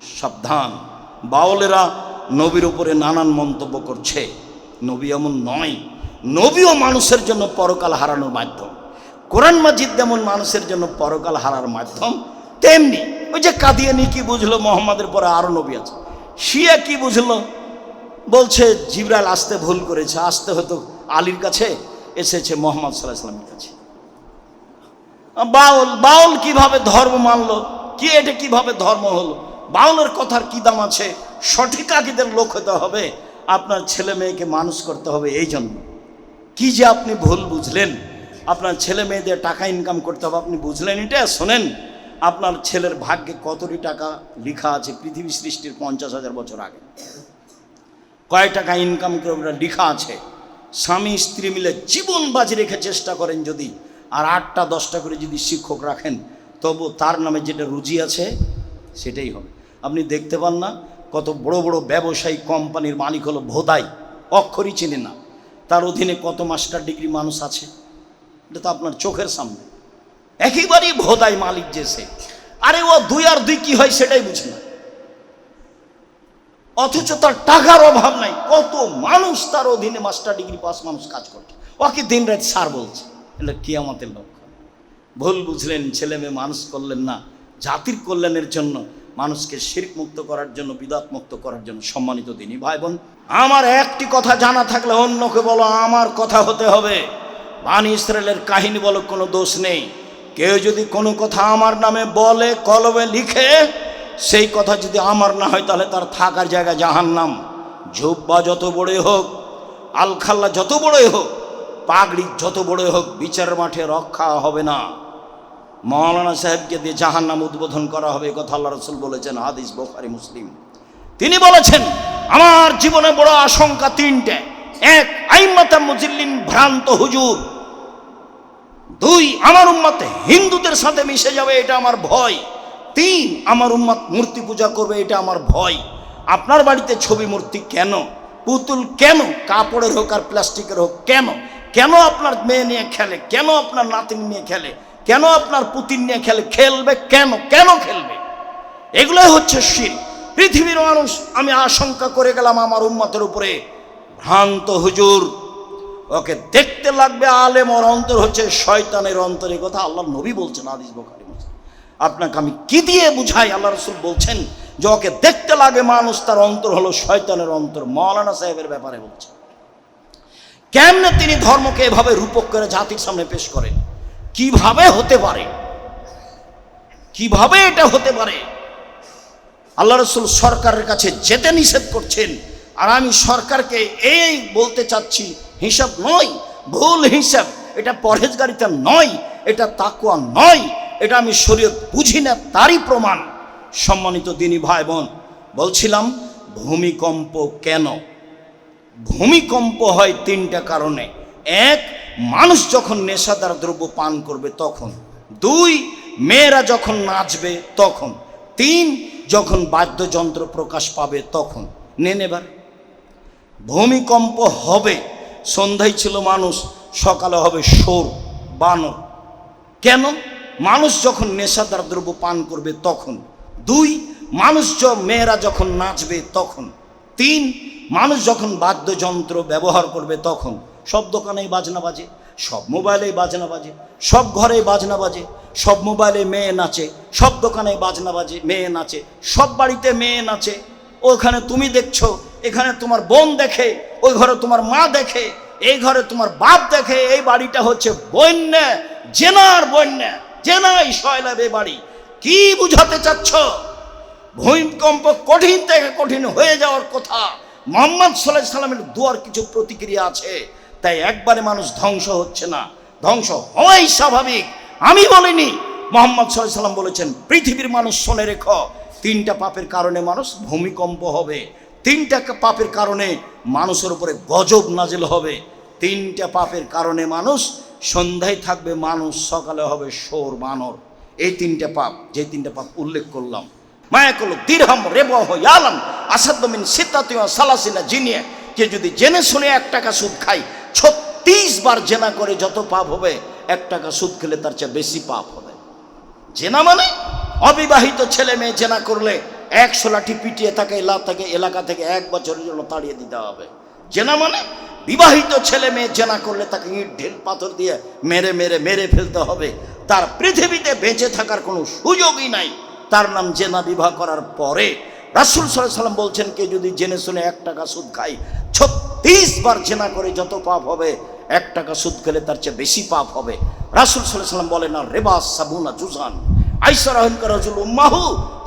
সাবধান। বাউলেরা নবীর উপরে নানান মন্তব্য করছে। নবী এমন নয়। নবীও মানুষের জন্য পরকাল হারানোর মাধ্যম। কোরআন মাজিদ যেমন মানুষের জন্য পরকাল হারার মাধ্যম, তেমনি ওই যে কাদিয়ানি কি বুঝলো, মোহাম্মদের পরে আরও নবী আছে। শিয়া কি বুঝলো? বলছে জিবরাল আসতে ভুল করেছে, আসতে হতো আলীর কাছে এসেছে, মোহাম্মদ সাল্লাহ সাল্লামের কাছে। বাউল বাউল কীভাবে ধর্ম মানলো? কি এটা কীভাবে ধর্ম হলো? বাউলের কথার কি দাম আছে? সঠিক আকিদের লোক হতে হবে। আপনার ছেলে মেয়েকে মানুষ করতে হবে এই জন্য। কি যে আপনি ভুল বুঝলেন? আপনার ছেলে মেয়েদের টাকা ইনকাম করতে হবে, আপনি বুঝলেন এটা? শোনেন, আপনার ছেলের ভাগ্যে কতটি টাকা লিখা আছে পৃথিবী সৃষ্টির পঞ্চাশ হাজার বছর আগে? কয় টাকা ইনকাম করে ওটা লেখা আছে? স্বামী স্ত্রী মিলে জীবন বাজি রেখে চেষ্টা করেন যদি, আর আটটা দশটা করে যদি শিক্ষক রাখেন তবু তার নামে যেটা রুজি আছে, সেটাই হবে। আপনি দেখতে পান না? কত বড় বড় ব্যবসায়ী কোম্পানির মালিক হলো ভোদাই। অক্ষরই চেনে না। তার অধীনে কত মাস্টার ডিগ্রি মানুষ আছে? এটা তো আপনার চোখের সামনে। একেবারেই ভোদাই মালিক যে সে। আরে ও দুই আর দুই কি হয় সেটাই বুঝে না। অথচ তার টাকার অভাব নাই। কত মানুষ তার অধীনে মাস্টার ডিগ্রি পাস মানুষ কাজ করছে। ওকে দিন রাত সার বলছে। এটা কি আমাদের লক্ষ্য ভুল বুঝলেন ছেলে মেয়ে মানুষ করলেন না। জাতির কল্যাণের জন্য মানুষকে শিরক মুক্ত করার জন্য, বিদাত মুক্ত করার জন্য সম্মানিত দিনই ভাই বোন আমার একটি কথা জানা থাকলে অন্যকে বলো, আমার কথা হতে হবে। বানি ইসরায়েলের কাহিনী বলো, কোনো দোষ নেই। কেউ যদি কোনো কথা আমার নামে বলে, কলমে লিখে, সেই কথা যদি আমার না হয়, তাহলে তার থাকার জায়গা জাহান নাম জুব্বা যত বড়ই হোক, আলখাল্লা যত বড়ই হোক, পাগড়ি যত বড়ই হোক, বিচার মাঠে রক্ষা হবে না। মৌলানা সাহেবকে দিয়ে জাহান নাম উদ্বোধন করা হবে কথা আল্লাহ রসুল বলেছেন, হাদিস বোখারি, মুসলিম। তিনি বলেছেন, আমার জীবনে বড় আশঙ্কা তিনটে। এক আইমাতা মুজিল্লিন, ভ্রান্ত হুজুর। দুই, আমার উম্মত হিন্দুদের সাথে মিশে যাবে, এটা আমার ভয়। তিন, আমার উম্মত মূর্তি পূজা করবে, এটা আমার ভয়। আপনার বাড়িতে ছবি মূর্তি কেন? পুতুল কেন? কাপড়ের হোক আর প্লাস্টিকের হোক, কেন? কেন আপনার মেয়ে নিয়ে খেলে? কেন আপনার নাতিন নিয়ে খেলে? কেন আপনার পুতিন নিয়ে খেলে, খেলবে? কেন? কেন খেলবে? এগুলোই হচ্ছে শির পৃথিবীর মানুষ, আমি আশঙ্কা করে গেলাম আমার উম্মতের উপরে। ভ্রান্ত হুজুর, ওকে দেখতে লাগবে আলেম ওর অন্তর হচ্ছে শয়তানের অন্তর। কথা আল্লাহ নবী বলছেন আদিস বোখারি আপনাকে আমি কি দিয়ে বুঝাই? আল্লাহ রসুল বলছেন যে ওকে দেখতে লাগে মানুষ, তার অন্তর হলো শয়তানের অন্তর। মৌলানা সাহেবের ব্যাপারে বলছেন। কেমনে তিনি ধর্মকে এভাবে রূপক করে জাতির সামনে পেশ করেন? কীভাবে হতে পারে? কীভাবে এটা হতে পারে? আল্লাহ রসুল সরকারের কাছে যেতে নিষেধ করছেন। আর আমি সরকারকে এই বলতে চাচ্ছি, হিসাব নয়, ভুল হিসাব। এটা পরহেজগারিতা নয়, এটা তাকুয়া নয়। এটা আমি শরীয়ত বুঝি না, তারই প্রমাণ। সম্মানিত দিনী ভাই বোন বলছিলাম, ভূমিকম্প কেন? ভূমিকম্প হয় তিনটা কারণে। এক মানুষ যখন নেশাদার দ্রব্য পান করবে তখন, দুই, মেয়েরা যখন নাচবে তখন, তিন, যখন বাদ্যযন্ত্র প্রকাশ পাবে তখন নেন এবার। ভূমিকম্প হবে, সন্ধ্যায় ছিল মানুষ, সকালে হবে সোর, বানর। কেন? মানুষ যখন নেশাদার দ্রব্য পান করবে তখন, দুই, মানুষ মেয়েরা যখন নাচবে তখন, তিন, মানুষ যখন বাদ্যযন্ত্র ব্যবহার করবে তখন সব দোকানেই বাজনা বাজে, সব মোবাইলেই বাজনা বাজে, সব ঘরেই বাজনা বাজে, সব মোবাইলে মেয়ে নাচে, সব দোকানে বাজনা বাজে, মেয়ে নাচে, সব বাড়িতে মেয়ে নাচে। ওখানে তুমি দেখছ, এখানে তোমার বোন দেখে, ওই ঘরে তোমার মা দেখে, এই ঘরে তোমার বাপ দেখে, এই বাড়িটা হচ্ছে বন্যা, জেনার বন্যা, জেনাই এ বাড়ি। কি বুঝাতে চাচ্ছ? ভূমিকম্প কঠিন থেকে কঠিন হয়ে যাওয়ার কথা। মোহাম্মদ সাল্লাহ সাল্লামের দুয়ার কিছু প্রতিক্রিয়া আছে। তাই একবারে মানুষ ধ্বংস হচ্ছে না। ধ্বংস হওয়াই স্বাভাবিক। আমি বলিনি, মোহাম্মদ সাল্লাম বলেছেন, পৃথিবীর মানুষ শোনে রেখ, তিনটা পাপের কারণে মানুষ ভূমিকম্প হবে। তিনটা পাপের কারণে মানুষের উপরে গজব নাজিল হবে। তিনটা পাপের কারণে মানুষ সন্ধ্যায় থাকবে, মানুষ সকালে হবে সোর বানর। এই তিনটা পাপ, যে তিনটা পাপ উল্লেখ করলাম। মায়া করল দীর্হাম রেব আলম আসাদ্দমিন সিদ্ধাতীয় সালাসিনা জিনিয়ে। কে যদি জেনে শুনে এক টাকা সুদ খায় ছত্রিশ বার জেনা করে যত পাপ হবে, এক টাকা সুদ খেলে তার চেয়ে বেশি পাপ হবে। জেনা মানে? অবিবাহিত ছেলে মেয়ে জেনা করলে একশো লাঠি পিটিয়ে তাকে এলাকা থেকে এলাকা থেকে এক বছরের জন্য তাড়িয়ে দিতে হবে। জেনা মানে? বিবাহিত ছেলে মেয়ে জেনা করলে তাকে ইট, ঢেল, পাথর দিয়ে মেরে মেরে মেরে ফেলতে হবে। তার পৃথিবীতে বেঁচে থাকার কোনো সুযোগই নাই। তার নাম জেনা বিবাহ করার পরে রাসুল সাল্লাম বলছেন, কে যদি জেনে শুনে এক টাকা সুদ খায় ছত্রিশ বার জেনা করে যত পাপ হবে, এক টাকা সুদ খেলে তার চেয়ে বেশি পাপ হবে। রাসুল সাল্লাম বলেন না রেবাস সাবুনা জুজান। আইসার রজুল উম্মাহু,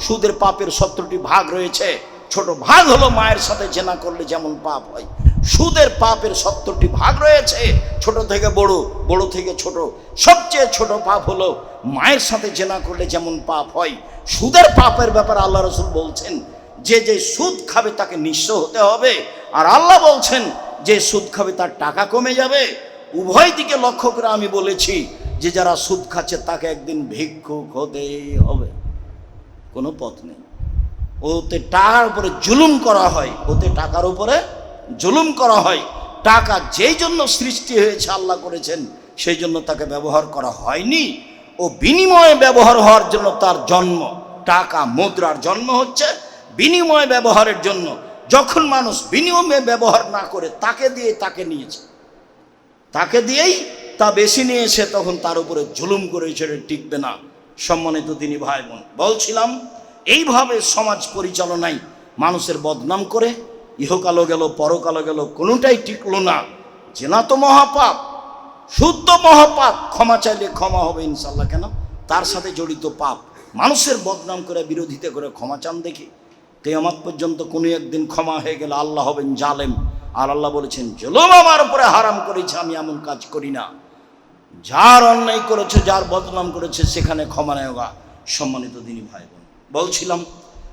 সুদের পাপের সত্তরটি ভাগ রয়েছে। ছোট ভাগ হলো মায়ের সাথে জেনা করলে যেমন পাপ হয়। সুদের পাপের সত্তরটি ভাগ রয়েছে, ছোট থেকে বড় বড় থেকে ছোট। সবচেয়ে ছোট পাপ হলো মায়ের সাথে জেনা করলে যেমন পাপ হয়। সুদের পাপের ব্যাপারে আল্লাহ রসুল বলছেন যে যে সুদ খাবে তাকে নিঃস্ব হতে হবে। আর আল্লাহ বলছেন, যে সুদ খাবে তার টাকা কমে যাবে। উভয় দিকে লক্ষ্য করে আমি বলেছি যে যারা সুদ খাচ্ছে তাকে একদিন ভিক্ষুক হতেই হবে। কোনো পথ নেই। ওতে টাকার উপরে জুলুম করা হয়, ওতে টাকার উপরে জুলুম করা হয়। টাকা যেই জন্য সৃষ্টি হয়েছে, আল্লাহ করেছেন, সেই জন্য তাকে ব্যবহার করা হয়নি। ও বিনিময়ে ব্যবহার হওয়ার জন্য তার জন্ম, টাকা মুদ্রার জন্ম হচ্ছে। বিনিময় ব্যবহারের জন্য যখন মানুষ বিনিময়ে ব্যবহার না করে তাকে দিয়ে তাকে নিয়েছে, তাকে দিয়েই তা বেশি নিয়ে এসে তখন তার উপরে জুলুম করে ছেড়ে টিকবে না। সম্মানিত তিনি ভাই বোন, বলছিলাম, এইভাবে সমাজ পরিচালনায় মানুষের বদনাম করে ইহকালো গেল পরকালো গেল, কোনোটাই টিকলো না। জেনা তো মহাপাপ, শুদ্ধ মহাপাপ, ক্ষমা চাইলে ক্ষমা হবে ইনশাল্লাহ কেন? তার সাথে জড়িত পাপ, মানুষের বদনাম করে, বিরোধিতা করে ক্ষমা চান দেখি। কেয়ামত পর্যন্ত কোনো একদিন ক্ষমা হয়ে গেলে আল্লাহ হবেন জালেম। আর আল্লাহ বলেছেন, জলম আমার উপরে হারাম করেছে, আমি এমন কাজ করি না। যার অন্যায় করেছে, যার বদনাম করেছে, সেখানে ক্ষমা নেওয়া সম্মানিত দিনী ভাই বোন বলছিলাম,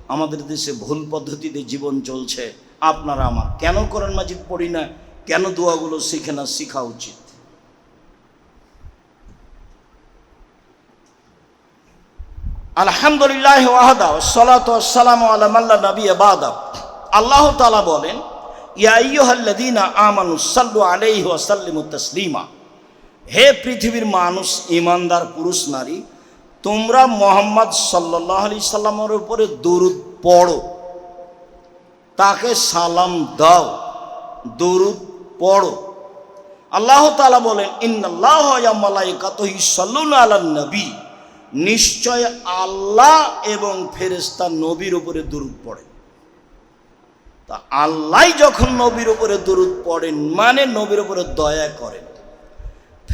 আমাদের দেশে ভুল পদ্ধতিতে জীবন চলছে। আপনারা আমার কেন করেন মাজিদ পড়ি না? কেন দোয়াগুলো শিখে না? শেখা উচিত। আলহামদুলিল্লাহ ওয়াহাদা সালাত সালাম আলামাল্লা নবী বাদা। আল্লাহ তালা বলেন ইয়াইয়ুহাল্লাদিনা আমানু সাল্লু আলাইহি ওয়াসাল্লিমু তাসলিমা। হে পৃথিবীর মানুষ ইমানদার পুরুষ, নারী, তোমরা মোহাম্মদ সাল্লাহ আলি সাল্লামের উপরে দরুদ পড়ো। তাকে সালাম দাও, দরুদ পড়ো। আল্লাহ তালা বলেন, ইন্নাল্লাহ মালাইকাতহি সাল্লুন আলা নবী নিশ্চয় আল্লাহ এবং ফেরেস্তা নবীর উপরে দরুদ পড়ে। তা আল্লাহ যখন নবীর উপরে দরুদ পড়েন মানে নবীর উপরে দয়া করেন।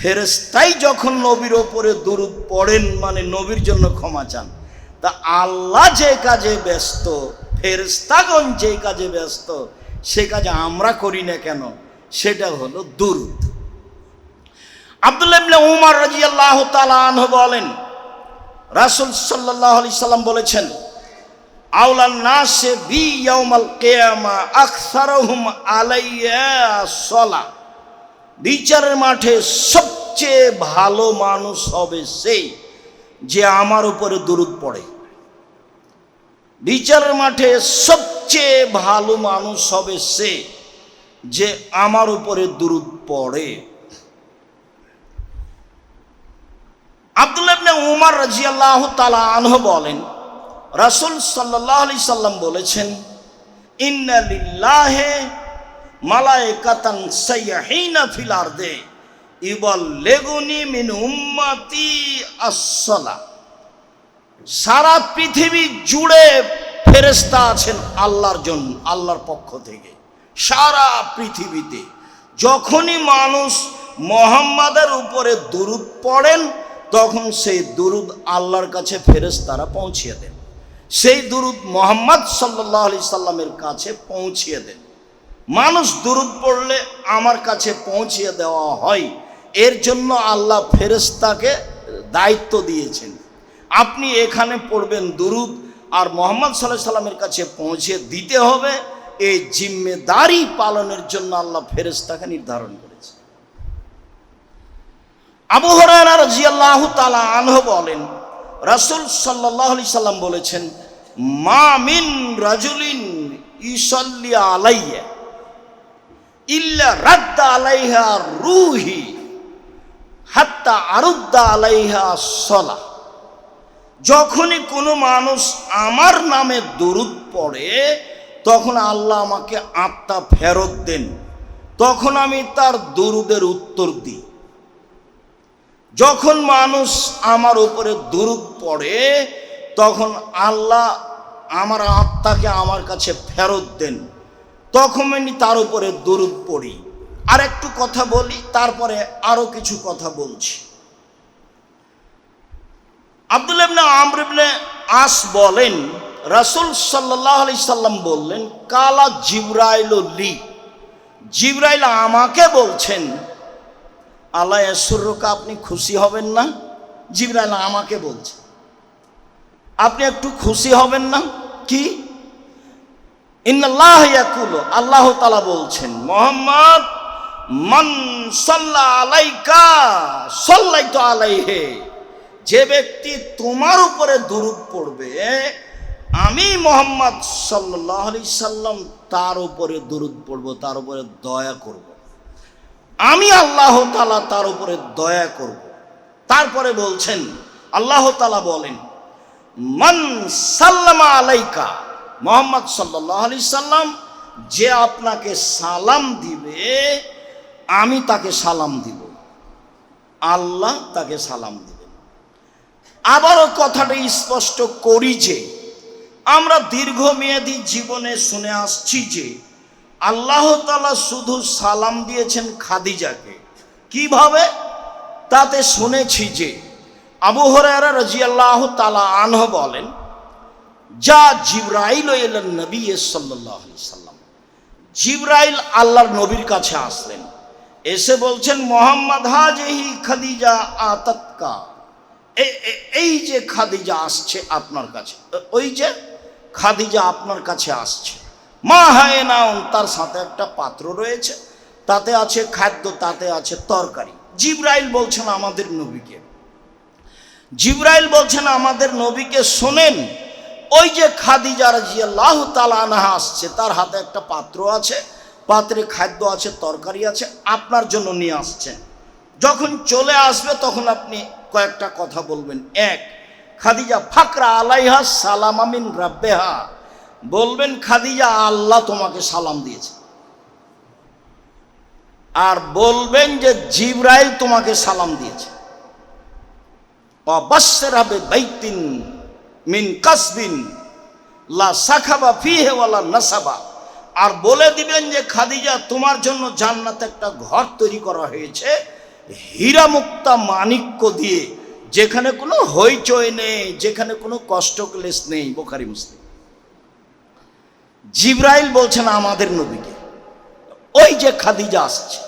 ফেরেস্তাই যখন নবীর ওপরে দরুদ পড়েন মানে নবীর জন্য ক্ষমা চান। তা আল্লাহ যে কাজে ব্যস্ত ফেরেস্তাগণ যে কাজে ব্যস্ত, সে কাজে আমরা করি না কেন? সেটা হলো দুরুদ। আবদুল্লাহ উমার রাজি আল্লাহ তালাহ বলেন রাসুল সাল্লাহ আলি সাল্লাম বলেছেন আউলান নাসে বি ইয়াউমাল কিয়ামা আকসারহুম আলাইয়া সলা। বিচারের মাঠে সবচেয়ে ভালো মানুষ হবে সেই যে আমার উপরে দূরত পড়ে। বিচারের মাঠে সবচেয়ে ভালো মানুষ হবে সে যে আমার উপরে দূরত পড়ে। আবদুল্লাবনে উমার রাজিয়াল্লাহ তালা আনহ বলেন, রাসুল সাল্লাহ আলি সাল্লাম বলেছেন, ইন্না লিল্লাহে মালায়েকাতান সাইয়াহিনা ফিল আরদে ইবাল লেগুনি মিন উম্মাতি আসসালা সারা পৃথিবী জুড়ে ফেরেস্তা আছেন আল্লাহর জন্য আল্লাহর পক্ষ থেকে। সারা পৃথিবীতে যখনই মানুষ মোহাম্মদের উপরে দুরুদ পড়েন তখন সেই দুরুদ আল্লাহর কাছে ফেরেস্তারা পৌঁছিয়ে দেন। সেই দুরুদ মোহাম্মদ সাল্লাহ আলি সাল্লামের কাছে পৌঁছিয়ে দেন। মানুষ দূরত পড়লে আমার কাছে পৌঁছিয়ে দেওয়া হয়। এর জন্য আল্লাহ ফেরেস্তাকে দায়িত্ব দিয়েছেন। আপনি এখানে পড়বেন দুরুদ আর মোহাম্মদ সাল্লাহ সাল্লামের কাছে পৌঁছে দিতে হবে। এই জিম্মেদারি পালনের জন্য আল্লাহ ফেরেস্তাকে নির্ধারণ করেছে আবু হরারা রাজিয়াল্লাহ তালা আনহ বলেন, রাসুল সাল্লাহ সাল্লাম বলেছেন, মা মিন রাজুলিন ইসল্লিয়া আলাইয়া ইল্লা রাদ্দা আলাইহা রুহি হাত্তা আরুদ্দা আলাইহা সলা। যখনই কোনো মানুষ আমার নামে দরুদ পড়ে, তখন আল্লাহ আমাকে আত্মা ফেরত দেন। তখন আমি তার দরুদের উত্তর দিই। যখন মানুষ আমার উপরে দরুদ পড়ে, তখন আল্লাহ আমার আত্মাকে আমার কাছে ফেরত দেন। তখন আমি তার উপরে দরুদ পড়ি। আর একটু কথা বলি, তারপরে আরও কিছু কথা বলছি। আব্দুল ইবনে আমর আস বলেন, রাসুল সাল্লাল্লাহু আলাইহি সাল্লাম বললেন, কালা জিবরাইল লি। জিবরাইল আমাকে বলছেন আল্লাহ এসুরকা আপনি খুশি হবেন না? জিবরাইল আমাকে বলছে। আপনি একটু খুশি হবেন না? কি? ইন্নাল্লাহ ইয়াকুলু, আল্লাহ তাআলা বলছেন, মোহাম্মদ, মান সাল্লা আলাইকা, সাল্লাইতু আলাইহে, যে ব্যক্তি তোমার উপরে দুরূদ পড়বে, আমি মোহাম্মদ সাল্লাহ আলি সাল্লাম তার উপরে দুরূদ পড়ব, তার উপরে দয়া করব। আমি আল্লাহ তালা তার উপরে দয়া করব। তারপরে বলছেন, আল্লাহ তালা বলেন, মান সাল্লামা আলাইকা মোহাম্মদ সাল্লাহ আলি সাল্লাম, যে আপনাকে সালাম দিবে, আমি তাকে সালাম দিব। আল্লাহ তাকে সালাম দিবেন। আবারও কথাটা স্পষ্ট করি যে, আমরা দীর্ঘমেয়াদী জীবনে শুনে আসছি যে আল্লাহ তালা শুধু সালাম দিয়েছেন খাদিজাকে। কীভাবে? তাতে শুনেছি যে আবু হরারা রাজি আল্লাহ তালা আনহ বলেন, যা জিব্রাইল নবী সাল্লাম, জিব্রাইল আল্লাহর নবীর কাছে আসলেন। এসে বলছেন, মোহাম্মদ হাজেহি খাদিজা আতৎকা এই যে খাদিজা আসছে আপনার কাছে, ওই যে খাদিজা আপনার কাছে আসছে। মা হায় না তার সাথে একটা পাত্র রয়েছে। তাতে আছে খাদ্য, তাতে আছে তরকারি। জিব্রাইল বলছেন আমাদের নবীকে। জিব্রাইল বলছেন আমাদের নবীকে শোনেন, ওই যে খাদিজা রাজিয়াল্লাহ তালানাহা আসছে, তার হাতে একটা পাত্র আছে, পাত্রে খাদ্য আছে, তরকারি আছে, আপনার জন্য নিয়ে আসছেন। যখন চলে আসবে, তখন আপনি কয়েকটা কথা বলবেন। এক, খাদিজা ফাকরা আলাইহা সালাম আমিন রাব্বেহা। বলবেন, খাদিজা, আল্লাহ তোমাকে সালাম দিয়েছে। আর বলবেন যে, জিব্রাইল তোমাকে সালাম দিয়েছে। হবে মিন আর বলে দিবেন যে, খাদিজা, তোমার জন্য জান্নাতে একটা ঘর তৈরি করা হয়েছে হীরা মুক্তা মানিক্য দিয়ে, যেখানে কোনো হইচই নেই, যেখানে কোনো কষ্ট ক্লেশ নেই, বোখারি মুসলিম। জিব্রাইল বলছেন আমাদের নবীকে। ওই যে খাদিজা আসছে।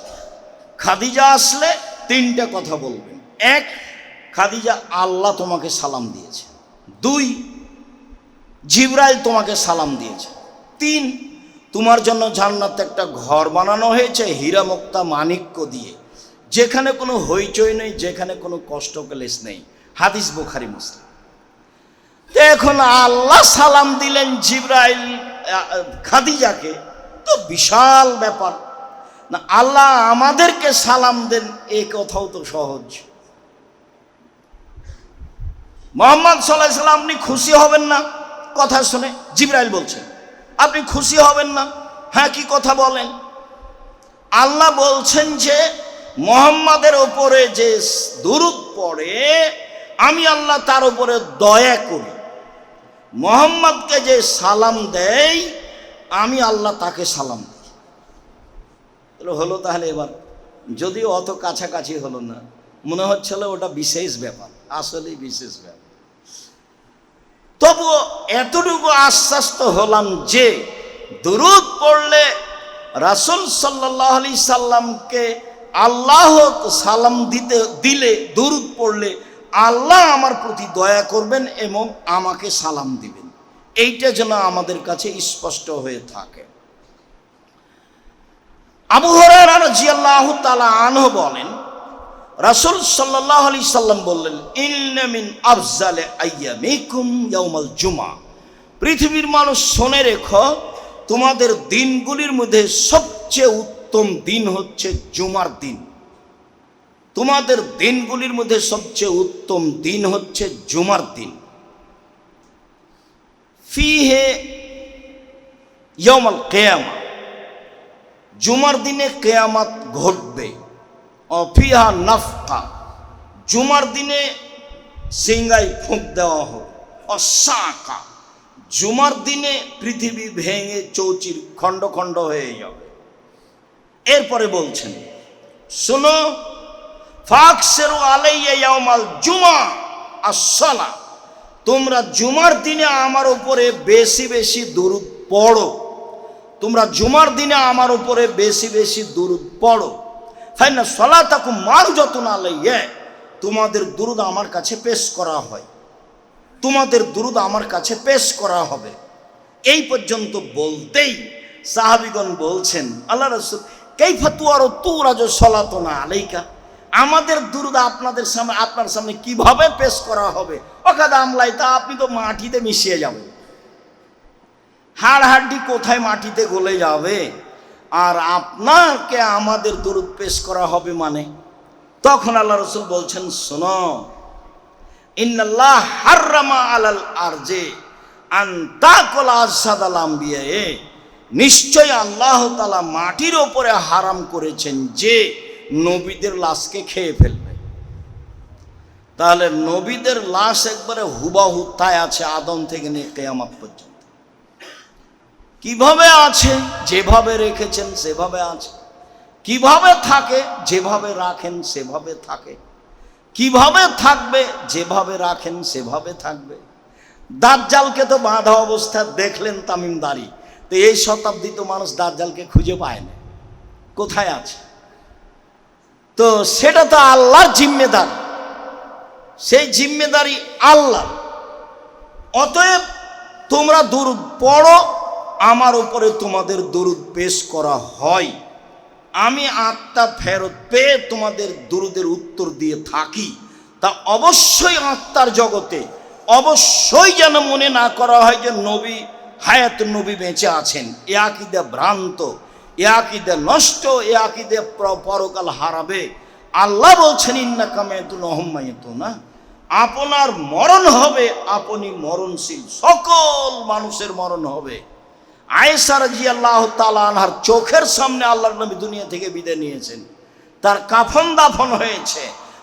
খাদিজা আসলে তিনটা কথা বলবেন। এক, খাদিজা আল্লাহ তোমাকে সালাম দিয়েছে। দুই, জিব্রাইল তোমাকে সালাম দিয়েছে। তিন, তোমার জন্য জান্নাতে একটা ঘর বানানো হয়েছে, হীরা মুক্তা মানিক্য দিয়ে। যেখানে কোনো হইচই নেই, যেখানে কোনো কষ্ট ক্লেশ নেই। হাদিস বুখারি, মুসলিম। এখন আল্লাহ সালাম দিলেন জিব্রাইল। খাদিজাকে, তো বিশাল ব্যাপার। না, আল্লাহ আমাদেরকে সালাম দেন, এ কথাও তো সহজ। মোহাম্মদ সাল্লাহ সাল্লাম, আপনি খুশি হবেন না? কথা শুনে জিব্রাইল বলছেন আপনি খুশি হবেন না? হ্যাঁ কি কথা বলেন? আল্লাহ বলছেন যে, মোহাম্মদের ওপরে যে দুরুদ পড়ে, আমি আল্লাহ তার উপরে দয়া করি। মোহাম্মদকে যে সালাম দেয় আমি আল্লাহ তাকে সালাম দিই। হলো তাহলে এবার, যদিও অত কাছাকাছি হলো না, মনে হচ্ছিল ওটা বিশেষ ব্যাপার, আসলেই বিশেষ ব্যাপার। তবুও এতটুকু আশ্বাস্ত হলাম যে, দুরুদ পড়লে রাসুল সাল্লাহ আলি সাল্লামকে আল্লাহ সালাম দিতে, দিলে, দুরুদ পড়লে আল্লাহ আমার প্রতি দয়া করবেন এবং আমাকে সালাম দিবেন। এইটা যেন আমাদের কাছে স্পষ্ট হয়ে থাকে। আবু হরারা আনহু বলেন, রাসূল সাল্লাল্লাহু আলাইহি সাল্লাম বললেন, ইন্না মিন আফজালে আইয়ামিকুম ইয়াউমাল জুমা পৃথিবীর মানুষ শোনে রেখো, তোমাদের দিনগুলির মধ্যে সবচেয়ে উত্তম দিন হচ্ছে জুমার দিন। তোমাদের দিনগুলির মধ্যে সবচেয়ে উত্তম দিন হচ্ছে জুমার দিন। ফিহে ইয়মাল কেয়ামা। জুমার দিনে কেয়ামাত ঘটবে। অফিহা নাফকা জুমার দিনে সিঙ্গাই ফুঁক দেওয়া হবে অসাকা। জুমার দিনে পৃথিবী ভেঙে চৌচির খণ্ড খণ্ড হয়ে যাবে। এরপরে বলছেন, শোনো ফাকসেরু আলাইয়া ইয়াউমাল জুমা, আসসালা। তোমরা জুমার দিনে আমার উপরে বেশি বেশি দুরুদ পড়ো। তোমরা জুমার দিনে আমার উপরে বেশি বেশি দুরুদ পড়ো। ফাইনা সলাতাকু মারু যত না তোমাদের দুরুদ আমার কাছে পেশ করা হয়। তোমাদের দুরুদ আমার কাছে পেশ করা হবে। এই পর্যন্ত বলতেই সাহাবিগণ বলছেন, আল্লাহ রসুল কেই ফাতুয়ার তুরাজ সলাতনা আলাইকা? আমাদের দুরুদ আপনাদের সামনে আপনার সামনে কীভাবে পেশ করা হবে? অকাদা আমলাই তা আপনি তো মাটিতে মিশিয়ে যাবেন। হাড় হাড্ডি কোথায় মাটিতে গলে যাবে? আর আপনাকে আমাদের দুরুদ পেশ করা হবে মানে? তখন আল্লাহ রসুল বলছেন, শোনো, ইন্নাল্লাহ হাররামা আলাল আল আম্বিয়ায়ে নিশ্চয় আল্লাহ তালা মাটির ওপরে হারাম করেছেন যে নবীদের লাশকে খেয়ে ফেলবে। তাহলে নবীদের লাশ একবারে হুবাহু তাই আছে আদম থেকে নিয়ে কেয়ামাত পর্যন্ত। কীভাবে আছে? যেভাবে রেখেছেন, সেভাবে আছে। কীভাবে থাকে? যেভাবে রাখেন, সেভাবে থাকে। কীভাবে থাকবে? যেভাবে রাখেন, সেভাবে থাকবে। দাজ্জালকে তো বাঁধা অবস্থায় দেখলেন তামিমদারি। তো এই শতাব্দী তো মানুষ দাজ্জালকে খুঁজে পায় না। কোথায় আছে? তো সেটা তো আল্লাহর জিম্মেদার। সেই জিম্মেদারি আল্লাহ। অতএব তোমরা দুরুদ পড়ো, আমার উপরে তোমাদের দুরুদ পেশ করা হয়। আমি আত্মা ফেরত পেয়ে তোমাদের দুরুদের উত্তর দিয়ে থাকি। তা অবশ্যই আত্মার জগতে, অবশ্যই যেন মনে না করা হয় যে নবী হায়াত নবী বেঁচে আছেন। এ আকিদে ভ্রান্ত। এ আকিদে নষ্ট, এ আকিদে প্র- পরকাল হারাবে। আল্লাহ বলছেন ইন্না কামেতু নহম্মায়তু না? আপনার মরণ হবে, আপনি মরণশীল। সকল মানুষের মরণ হবে। আয়েশা রাজি আল্লাহ তালানহার চোখের সামনে আল্লাহ নবী দুনিয়া থেকে বিদায় নিয়েছেন। তার কাফন দাফন হয়েছে।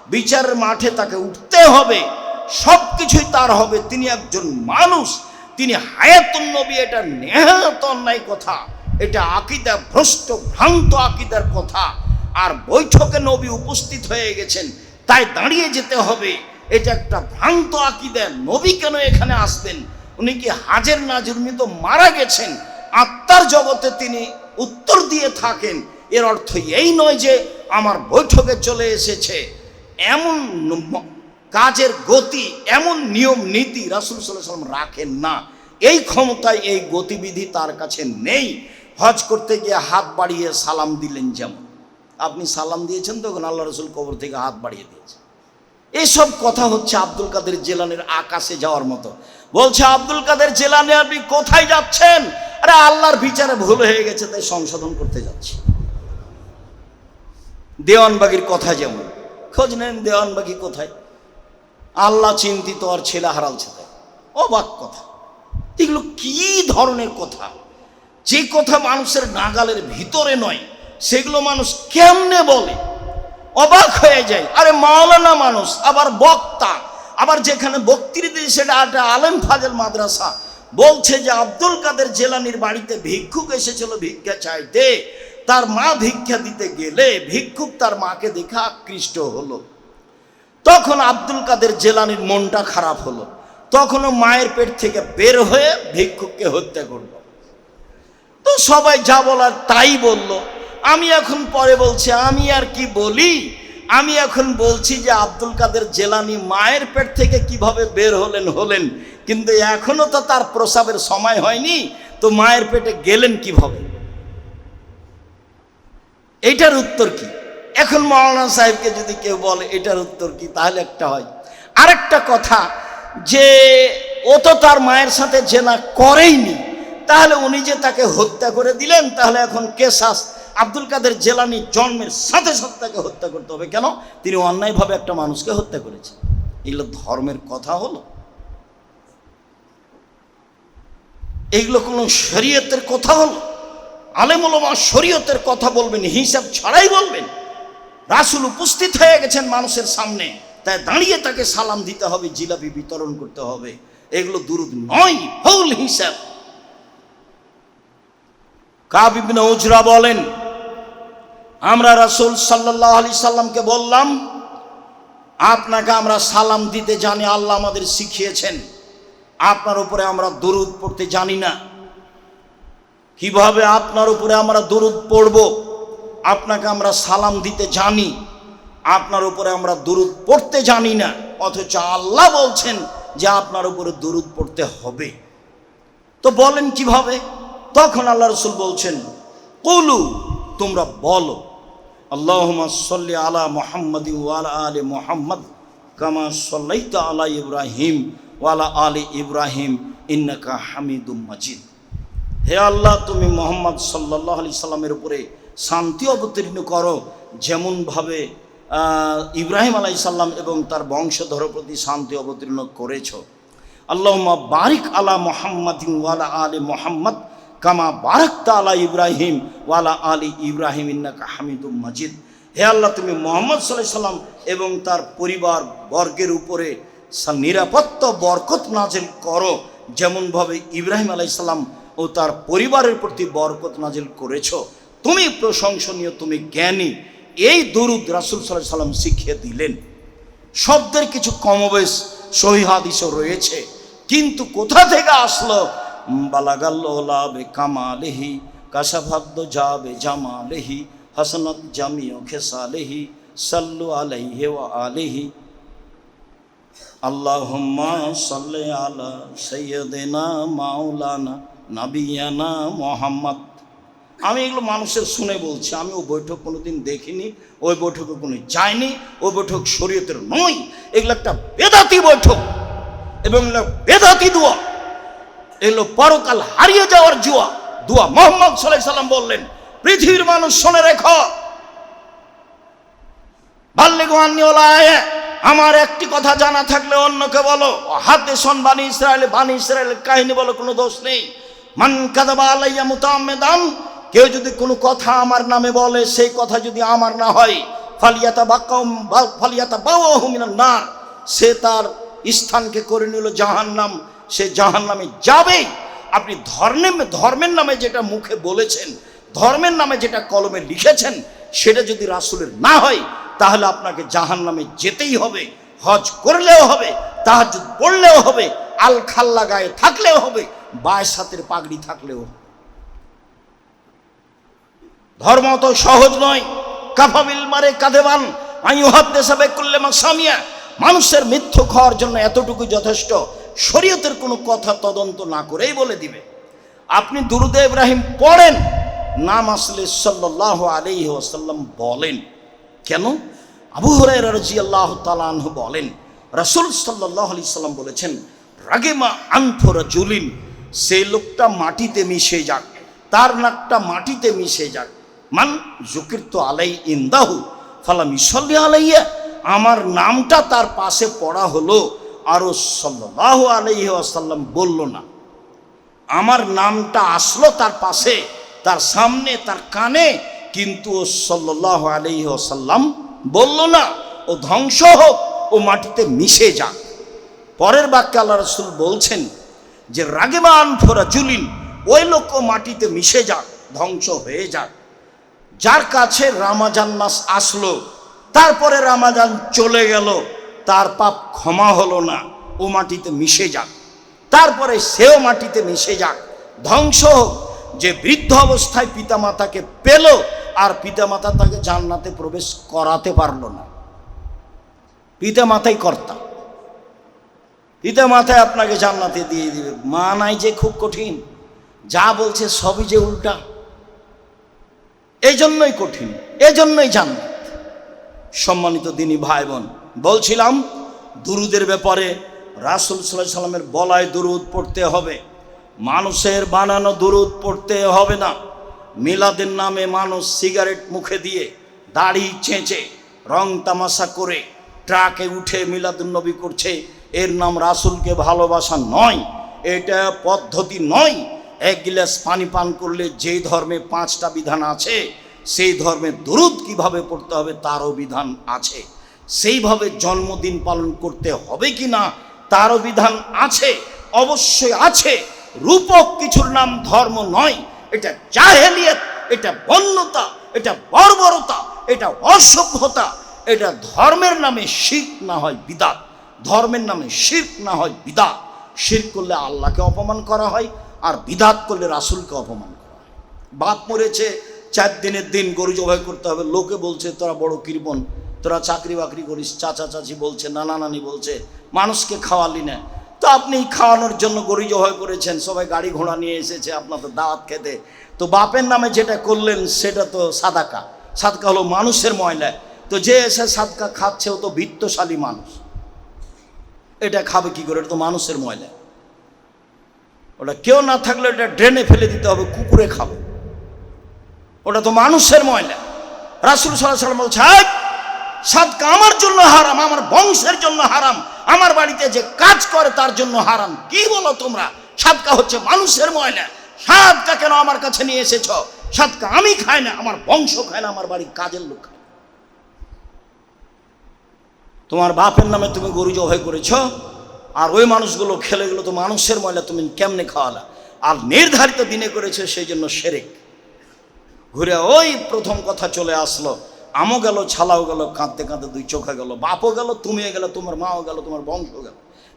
বিচারের মাঠে তাকে উঠতে হবে। সব কিছুই তার হবে। তিনি একজন মানুষ। তিনি হায়াতুন নবী, এটা নেহাত অন্যায় কথা। এটা আকিদা ভ্রষ্ট, ভ্রান্ত আকিদার কথা। আর বৈঠকে নবী উপস্থিত হয়ে গেছেন, তাই দাঁড়িয়ে যেতে হবে। এটা একটা ভ্রান্ত আকিদা, নবী কেন এখানে আসতেন উনি কি হাজের নাজুর উনি তো মারা গেছেন? আত্মার জগতে তিনি উত্তর দিয়ে থাকেন। এর অর্থ এই নয় যে আমার বৈঠকে চলে এসেছে। এমন কাজের গতি, এমন নিয়ম, নীতি রাসুল সাল্লাহ সাল্লাম রাখেন না। এই ক্ষমতায় এই গতিবিধি তার কাছে নেই। হজ করতে গিয়ে হাত বাড়িয়ে সালাম দিলেন যেমন। আপনি সালাম দিয়েছেন, তখন আল্লাহ রসুল কবর থেকে হাত বাড়িয়ে দিয়েছেন। এসব কথা হচ্ছে আব্দুল কাদের জেলানের আকাশে যাওয়ার মতো। বলছে, আব্দুল কাদের জেলানে আপনি কোথায় যাচ্ছেন? আরে, আল্লাহর বিচারে ভুল হয়ে গেছে, তাই সংশোধন করতে যাচ্ছি। দেওয়ানবাগির কথা যেমন। খোঁজ নেন দেওয়ানবাগি কোথায়? আল্লাহ চিন্তিত আর ছেলে হারাল ছেলে অবাক কথা। এগুলো কি ধরনের কথা? যে কথা মানুষের নাগালের ভিতরে নয়, সেগুলো মানুষ কেমনে বলে? অবাক হয়ে যায়। আরে মাওলানা মানুষ, আবার বক্তা, আবার যেখানে বক্তৃতা সেটা একটা আলেম ফাজেল মাদ্রাসা। বলছে যে আব্দুল কাদের জেলানির বাড়িতে ভিক্ষুক এসেছিল ভিক্ষা চাইতে। তার মা ভিক্ষা দিতে গেলে ভিক্ষুক তার মাকে দেখে আকৃষ্ট হলো। তখন আব্দুল কাদের জেলানির মনটা খারাপ হলো। তখনও মায়ের পেট থেকে বের হয়ে ভিক্ষুককে হত্যা করল। তো সবাই যা বলার তাই বলল। আমি এখন পরে বলছি, আমি আর কি বলি? আমি এখন বলছি যে আব্দুল কাদের জেলানি মায়ের পেট থেকে কীভাবে বের হলেন হলেন? কিন্তু এখনও তো তার প্রসাবের সময় হয়নি, তো মায়ের পেটে গেলেন কীভাবে? এইটার উত্তর কি? এখন মৌলানা সাহেবকে যদি কেউ বলে, এটার উত্তর কি? তাহলে একটা হয়। আরেকটা কথা, যে ও তো তার মায়ের সাথে জেনা করেইনি। তাহলে উনি যে তাকে হত্যা করে দিলেন, তাহলে এখন কেসাস আব্দুল কাদের জেলানি জন্মের সাথে সাথে তাকে হত্যা করতে হবে। কেন? তিনি অন্যায়ভাবে একটা মানুষকে হত্যা করেছেন। এগুলো ধর্মের কথা হলো। এগুলো কোনো শরীয়তের কথা হলো? আলেমুলমা শরীয়তের কথা বলবেন, হিসাব ছাড়াই বলবেন। রাসুল উপস্থিত হয়ে গেছেন মানুষের সামনে। তাই দাঁড়িয়ে তাকে সালাম দিতে হবে, জিলাপি বিতরণ করতে হবে। এগুলো দুরুদ নয় হৌল হিসাব। কাবিবিন উজরা বলেন, আমরা রাসুল সাল্লাহ আলি সাল্লামকে বললাম, আপনাকে আমরা সালাম দিতে জানি, আল্লাহ আমাদের শিখিয়েছেন। আপনার উপরে আমরা দরুদ পড়তে জানি না। কীভাবে আপনার উপরে আমরা দরুদ পড়ব? আপনাকে আমরা সালাম দিতে জানি, আপনার উপরে আমরা দরুদ পড়তে জানি না। অথচ আল্লাহ বলছেন যে আপনার উপরে দরুদ পড়তে হবে। তো বলেন কীভাবে? তখন আল্লাহ রসুল বলছেন, কলু, তোমরা বলো, আল্লাহুম্মা সাল্লি আলা মুহাম্মাদ ওয়ালা আলি মুহাম্মদ কামা সাল্লাইতা আলা ইব্রাহিম ওয়ালা আলী ইব্রাহিম ইন্নাকা হামিদুম মাজিদ। হে আল্লাহ, তুমি মোহাম্মদ সাল্লাহ আলি সাল্লামের উপরে শান্তি অবতীর্ণ করো, যেমনভাবে ইব্রাহিম আলাই সাল্লাম এবং তার বংশধর প্রতি শান্তি অবতীর্ণ করেছ। আল্লাহমা বারিক আলা মোহাম্মদ ওয়ালা আলী মোহাম্মদ কামা বারাক আলা ইব্রাহিম ওয়ালা আলী ইব্রাহিম ইন্নাকা হামিদুম মাজিদ। হে আল্লাহ, তুমি মোহাম্মদ সাল্লাহ সাল্লাম এবং তার পরিবার বর্গের উপরে নিরাপত্তা, বরকত নাজিল করো, যেমনভাবে ইব্রাহিম আলাইসাল্লাম ও তার পরিবারের প্রতি বরকত নাজিল করেছ। তুমি প্রশংসনীয়, তুমি জ্ঞানী। এই দরুদ রাসুল সাল্লাহ সাল্লাম শিখিয়ে দিলেন। শব্দের কিছু কমবেশ সহি হাদিসও রয়েছে। কিন্তু কোথা থেকে আসলো? বালাগাল্লাবে কামালেহি কাসাভাদ্য যাবে জামালেহি, হাসনত জামিও খেসালেহি, সাল্লু আলাইহে ওয়া আলেহি। আল্লাহুম্মা সাল্লি আলা সাইয়্যিদিনা মাওলানা নাবিয়ানা মোহাম্মদ। আমি এগুলো মানুষের শুনে বলছি, আমি ওই বৈঠক কোনোদিন দেখিনি ওই বৈঠকে কোনো যাইনি ওই বৈঠক শরীয়তের নয় এগুলো একটা বেদাতি বৈঠক এবং বেদাতি দোয়া। এগুলো পরকাল হারিয়ে যাওয়ার জুয়া। দুয়া মোহাম্মদ সাল্লাহ সাল্লাম বললেন, পৃথিবীর মানুষ শুনে রেখো। বাল্যগোয়ান্নিওলায় আমার একটি কথা জানা থাকলে অন্যকে বলো। হাতে শোন, বানি ইসরায়েল, বানি ইসরায়েলের কাহিনী বলো, কোনো দোষ নেই। মান কাদাবা আলাইয়া মুতাম্মেদান কেউ যদি কোনো কথা আমার নামে বলে, সেই কথা যদি আমার না হয় ফালিয়াতা বাক্কাম ফালিয়াতা বাউ মিনান নার, সে তার স্থানকে করে নিল জাহান্নাম। সে জাহান্নামে যাবেই আপনি ধর্মের ধর্মের নামে যেটা মুখে বলেছেন, ধর্মের নামে যেটা কলমে লিখেছেন, সেটা যদি রাসুলের না হয়, তাহলে আপনাকে জাহান নামে যেতেই হবে, হজ করলেও হবে তাহাজ পড়লেও হবে, আল খাল্লা গায়ে থাকলেও হবে বায়ের সাথের পাগড়ি থাকলেও। ধর্ম তো সহজ নয়। কাফাবিল মারে কাঁধেবান হাতে সাবে করলে সামিয়া মানুষের মৃত্যু খাওয়ার জন্য এতটুকু যথেষ্ট। শরীয়তের কোনো কথা তদন্ত না করেই বলে দিবে। আপনি দুরুদে ইব্রাহিম পড়েন, নাম আসলে সাল্লাহ আলাইহি ওসাল্লাম বলেন। কেন? আবু হরাই রাজি আল্লাহ বলেন, রাসুল সাল্লাহ আলি সাল্লাম বলেছেন, রাগেমা আনফোরা জুলিন সে লোকটা মাটিতে মিশে যাক, তার নাকটা মাটিতে মিশে যাক। মান জুকির তো আলাই ইন্দাহু ফালা মিসল্লি আলাইয়া, আমার নামটা তার পাশে পড়া হলো আরও সাল্লাহ আলাইহি আসাল্লাম বলল না। আমার নামটা আসলো তার পাশে, তার সামনে, তার কানে, কিন্তু ও সাল্লাহ আলহি আসাল্লাম বলল না, ও ধ্বংস হোক, ও মাটিতে মিশে যাক। পরের বাক্যে আল্লাহ রসুল বলছেন যে, রাগেবান ফোরা জুলিন ওই লোক মাটিতে মিশে যাক, ধ্বংস হয়ে যাক। যার কাছে রামাজান মাস আসলো, তারপরে রামাজান চলে গেল। তার পাপ ক্ষমা হলো না, ও মাটিতে মিশে যাক। তারপরে সেও মাটিতে মিশে যাক। ধ্বংস হোক। যে বৃদ্ধ অবস্থায় পিতামাতাকে পেল আর পিতামাতা তাকে জান্নাতে প্রবেশ করাতে পারল না। পিতামাতাই কর্তা। পিতামাতায় আপনাকে জান্নাতে দিয়ে দিবে। মা নাই যে খুব কঠিন। যা বলছে সবই যে উল্টা। এই জন্যই কঠিন এই জন্যই জান্নাত। সম্মানিত দিনী ভাই বোন বলছিলাম, দুরুদের ব্যাপারে রাসুল সাল্লাহ সাল্লামের বলায় দুরুদ পড়তে হবে। মানুষের বানানো দুরুদ পড়তে হবে না। মিলাদের নামে মানুষ সিগারেট মুখে দিয়ে দাড়ি চেঁচে, রং তামাশা করে ট্রাকে উঠে মিলাদুন্নবী করছে। এর নাম রাসুলকে ভালোবাসা নয়, এটা পদ্ধতি নয়। এক গিলাস পানি পান করলে যেই ধর্মে পাঁচটা বিধান আছে, সেই ধর্মে দরুদ কীভাবে পড়তে হবে তারও বিধান আছে। সেইভাবে জন্মদিন পালন করতে হবে কি না তারও বিধান আছে, অবশ্যই আছে। রূপক কিছুর নাম ধর্ম নয়, এটা জাহেলিয়ত, এটা বন্যতা, এটা বর্বরতা, এটা অসভ্যতা, এটা ধর্মের নামে শিখ না হয় বিদাত, ধর্মের নামে শির্ক না হয় বিদাত। শির করলে আল্লাহকে অপমান করা হয় আর বিদাত করলে রাসুলকে অপমান করা হয়। বাপ মরেছে, চার দিনের দিন গরু জবাই করতে হবে, লোকে বলছে, তোরা বড় কৃপন তোরা চাকরি বাকরি করিস, চাচা চাচি বলছে, নানা নানি বলছে, মানুষকে খাওয়ালি না। তো আপনি খাওয়ানোর জন্য গরু জবাই করেছেন সবাই গাড়ি ঘোড়া নিয়ে এসেছে আপনাদের দাওয়াত খেতে। তো বাপের নামে যেটা করলেন, সেটা তো সাদাকা। সাদকা হলো মানুষের ময়লা। তো যে এসে সাদকা খাচ্ছে, ও তো বিত্তশালী মানুষ। এটা খাবে কি করে? এটা তো মানুষের ময়লা। ওটা কেউ না থাকলে এটা ড্রেনে ফেলে দিতে হবে, কুকুরে খাবে। ওটা তো মানুষের ময়লা। রাসুল সাল্লাহ সাল্লাম বলছে "হাট! সাদকা আমার জন্য হারাম, আমার বংশের জন্য হারাম, আমার বাড়িতে যে কাজ করে তার জন্য হারাম। কি বলো তোমরা? সাদকা হচ্ছে মানুষের ময়লা। সাদকা কেন আমার কাছে নিয়ে এসেছ? সাদকা আমি খাই না, আমার বংশ খায় না, আমার বাড়ির কাজের লোক। খায় তোমার বাপের নামে তুমি গরু জবাই করেছ, আর ওই মানুষগুলো খেলে গেলো তো মানুষের ময়লা, তুমি কেমনে খাওয়ালা? আর নির্ধারিত দিনে করেছে, সেই জন্য সেরেক। ঘুরে ওই প্রথম কথা চলে আসলো আমও গেল, ছালাও গেল, কাঁদতে কাঁদতে দুই চোখে গেল, বাপও গেল, তুমিও গেল, তোমার মাও গেল, তোমার বংশ গেল।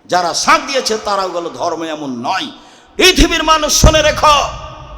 যারা সাঁত দিয়েছে, তারাও গেল, ধর্ম এমন নয়। পৃথিবীর মানুষ শুনে রেখো।